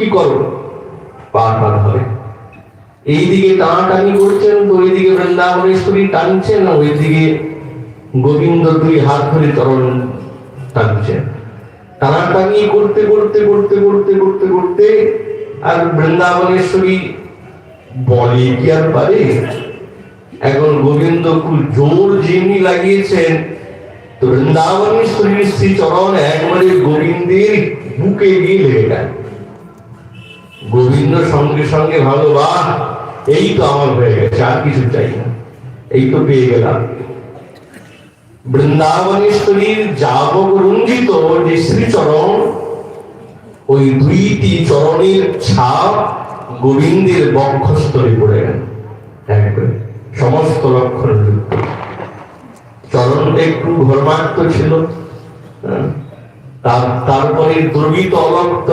কি করো? পার হবে এইদিকে টানাটানি করছেন তো ওইদিকে বৃন্দাবনেশ্বরী টানছেন ওইদিকে গোবিন্দ দুই হাত ধরে চরণ টানছেন। টানাটানি করতে করতে করতে করতে করতে করতে আর বৃন্দাবনেশ্বরী বলে কি আর পারে? এখন গোবিন্দ খুব জোর জিনি লাগিয়েছেন। তো বৃন্দাবনেশ্বরীর শ্রী চরণ একবারে গোবিন্দের বুকে গিয়ে লেগে গেল। গোবিন্দ সঙ্গে সঙ্গে ভালো বাহ এই তো আমার হয়ে গেছে, আর কিছু চাই না। এই তো পেয়ে গেলাম। বৃন্দাবনেশ্বরীর যাবক রঞ্জিত যে শ্রীচরণ, ওই দুইটি চরণের ছাপ গোবিন্দের বক্ষস্থলে পড়ে গেল। সমস্ত লক্ষণ যুক্ত। চরণটা একটু ঘর্মাক্ত ছিল হ্যাঁ। তার তারপরে দ্রবিত অলক্ত